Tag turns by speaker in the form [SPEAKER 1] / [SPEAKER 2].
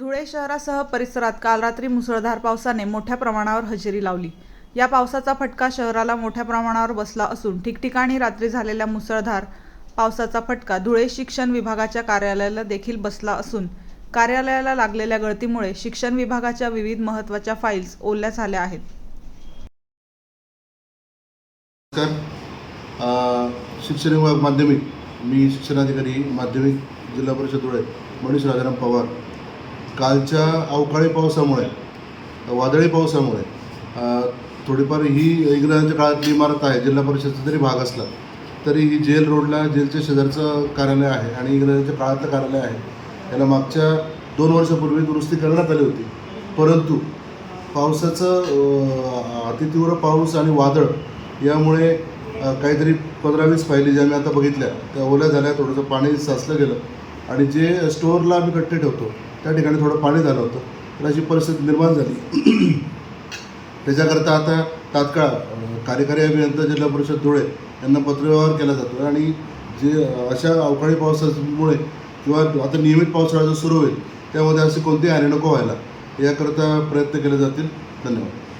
[SPEAKER 1] धुळे शहरासह परिसरात काल रात्री मुसळधार पावसाने मोठ्या प्रमाणावर हजेरी लावली. या पावसाचा फटका शहराला मोठ्या प्रमाणावर बसला असून ठिकठिकाणी रात्री झालेल्या मुसळधार पावसाचा फटका धुळे शिक्षण विभागाच्या कार्यालयाला देखील बसला असून कार्यालयाला लागलेल्या गळतीमुळे शिक्षण विभागाच्या विविध महत्त्वाच्या फाईल्स ओल्या झाल्या आहेत.
[SPEAKER 2] शिक्षण विभाग माध्यमिक मी शिक्षणाधिकारी माध्यमिक जिल्हा परिषद धुळे मनीष राजाराम पवार. कालच्या अवकाळी पावसामुळे वादळी पावसामुळे थोडीफार ही इंग्रजांच्या काळातली इमारत आहे जिल्हा परिषदचा जरी भाग असला तरी ही जेल रोडला जेलच्या शेजारचं कार्यालय आहे आणि इंग्रजांच्या काळातलं कार्यालय आहे. याला मागच्या दोन वर्षापूर्वी दुरुस्ती करण्यात आली होती. परंतु पावसाचं अतितीव्र पाऊस आणि वादळ यामुळे काहीतरी पंधरा वीस फायली ज्या मी आता बघितल्या त्या ओल्या झाल्या थोडंसं पाणी साचलं गेलं. आणि जे स्टोअरला आम्ही कट्टे ठेवतो त्या ठिकाणी थोडं पाणी झालं होतं. तर अशी परिस्थिती निर्माण झाली. त्याच्याकरता आता तात्काळ कार्यकारी अभियंता जिल्हा परिषद धुळे यांना पत्रव्यवहार केला जातो. आणि जे अशा अवकाळी पावसामुळे किंवा आता नियमित पावसाळा जो सुरू होईल त्यामध्ये असे कोणतेही हानी नको व्हायला याकरता प्रयत्न केले जातील. धन्यवाद.